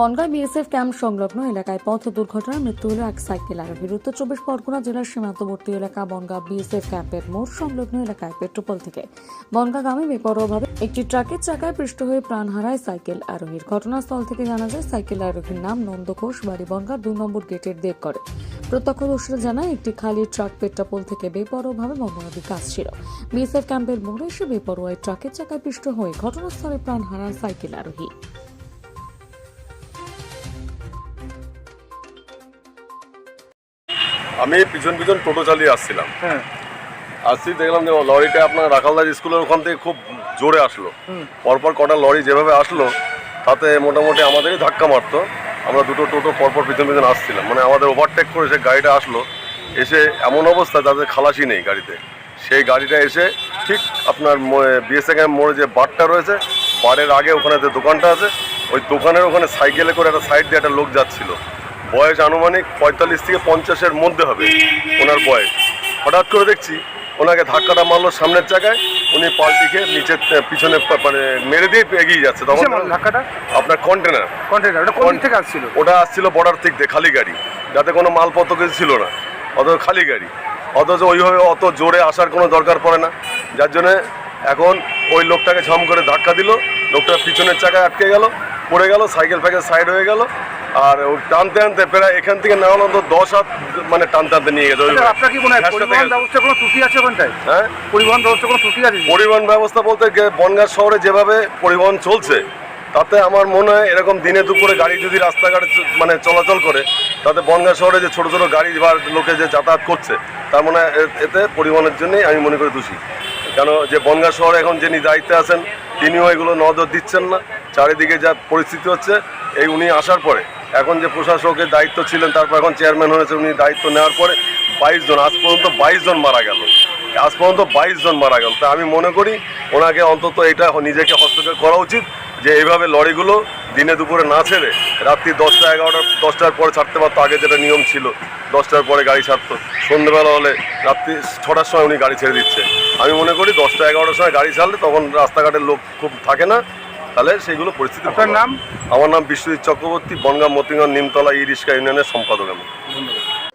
Bongaon BSF camp সংলগ্ন এলাকায় পথ দুর্ঘটনায় মৃত্যু হল এক সাইকেল আরোহীর উত্তর চব্বিশ পরগনা জেলার সীমান্তবর্তী এলাকা বনগাঁ বিএসএফ ক্যাম্পের মোড় সংলগ্ন এলাকায় পেট্রোপল থেকে। বনগাঁ গ্রামে বেপরোয়াভাবে একটি ট্রাকের চাকায় পৃষ্ঠ হয়ে প্রাণ হারায় সাইকেল আরোহীর। ঘটনাস্থল থেকে জানা যায়, সাইকেল আরোহীর নাম নন্দ ঘোষ, বাড়ি বনগাঁ দুই নম্বর গেটের দেখ করে প্রত্যক্ষদর্শীরা জানায়, একটি খালি ট্রাক পেট্রাপোল থেকে বেপরোয়াভাবে বঙ্গনদীর কাজ ছিল। বিএসএফ ক্যাম্পের মোড়ে এসে বেপরোয়ায় ট্রাকের চাকায় পৃষ্ঠ হয়ে ঘটনাস্থলে প্রাণ হারান সাইকেল আরোহী। আমি পিছন পিছন টোটো চালিয়ে আসছিলাম। হ্যাঁ। আসছি দেখলাম যে লরিটা আপনার রাখালদার স্কুলের ওখান থেকে খুব জোরে আসলো। পরপর কটা লরি যেভাবে আসলো তাতে মোটামুটি আমাদেরই ধাক্কা মারতো। আমরা দুটো টোটো পরপর পিছন পিছন আসছিলাম। মানে আমাদের ওভারটেক করে সে গাড়িটা আসলো এসে এমন অবস্থা তাদের খালাসি নেই গাড়িতে। সেই গাড়িটা এসে ঠিক আপনার বিএসএম মোড়ে যে বারটা রয়েছে বারের আগে ওখানে যে দোকানটা আছে ওই দোকানের ওখানে সাইকেলে করে একটা সাইড দিয়ে একটা লোক যাচ্ছিল। বয়স আনুমানিক পঁয়তাল্লিশ থেকে পঞ্চাশের মধ্যে হবে ওনার বয়স। হঠাৎ করে দেখছি ওনাকে ধাক্কাটা মারলো সামনের জায়গায় উনি পাল্টি খেয়ে নিচের পিছনে মানে মেরে দিয়ে এগিয়ে যাচ্ছে। তখন ধাক্কাটা? আপনার কন্টেনার কন্টেনার ওটা কোন থেকে আসছিল? ওটা আসছিল বর্ডার থেকে খালি গাড়ি। যাতে কোনো মালপত্র কিছু ছিল না অত খালি গাড়ি। অথচ ওইভাবে অত জোরে আসার কোনো দরকার পড়ে না। যার জন্যে এখন ওই লোকটাকে ঝম করে ধাক্কা দিল। লোকটা পিছনের চাকায় আটকে গেল পড়ে গেল সাইকেল ফাইকেল সাইড হয়ে গেল। আর ও টানতে টানতে প্রায় এখান থেকে না অন্তত দশ হাত মানে টানতে টানতে নিয়ে গেছে ওই- আচ্ছা, আপনার কি মনে হয় পরিবহন ব্যবস্থা কোনো ত্রুটি আছে ওখানটায়? হ্যাঁ? পরিবহন ব্যবস্থা কোনো ত্রুটি আছে? পরিবহন ব্যবস্থা বলতে বনগাঁ শহরে যেভাবে পরিবহন চলছে তাতে আমার মনে হয় এরকম দিনে দুপুরে গাড়ি যদি রাস্তাঘাটে মানে চলাচল করে তাতে বনগাঁ শহরে যে ছোট ছোট গাড়ি বা লোকে যে যাতায়াত করছে তার মানে এ- এতে পরিবহনের জন্যই আমি মনে করি দোষী। কেন যে বনগাঁ শহরে এখন যিনি দায়িত্বে আছেন তিনিও এগুলো নজর দিচ্ছেন না। চারিদিকে যা পরিস্থিতি হচ্ছে এই উনি আসার পরে, এখন যে প্রশাসকের দায়িত্ব ছিলেন, তারপর এখন চেয়ারম্যান হয়েছে, উনি দায়িত্ব নেওয়ার পরে বাইশ জন, আজ পর্যন্ত বাইশ জন মারা গেল। আজ পর্যন্ত বাইশ জন মারা গেল। তা আমি মনে করি, ওনাকে অন্তত এটা নিজেকে হস্তক্ষেপ করা উচিত যে এইভাবে লরিগুলো দিনে দুপুরে না ছেড়ে রাত্রি দশটা, এগারোটা, দশটার পরে ছাড়তে পারতো। আগে যেটা নিয়ম ছিল, দশটার পরে গাড়ি ছাড়তো। সন্ধ্যেবেলা হলে রাত্রি ছটার সময় উনি গাড়ি ছেড়ে দিচ্ছে। আমি মনে করি দশটা, এগারোটার সময় গাড়ি ছাড়লে তখন রাস্তাঘাটের লোক খুব থাকে না। তাহলে সেইগুলো পরিস্থিতি আপনার নাম? আমার নাম বিশ্বজিৎ চক্রবর্তী বনগাঁ মতিগঞ্জ নিমতলা ই রিক্সা ইউনিয়নের সম্পাদক আমি। ধন্যবাদ।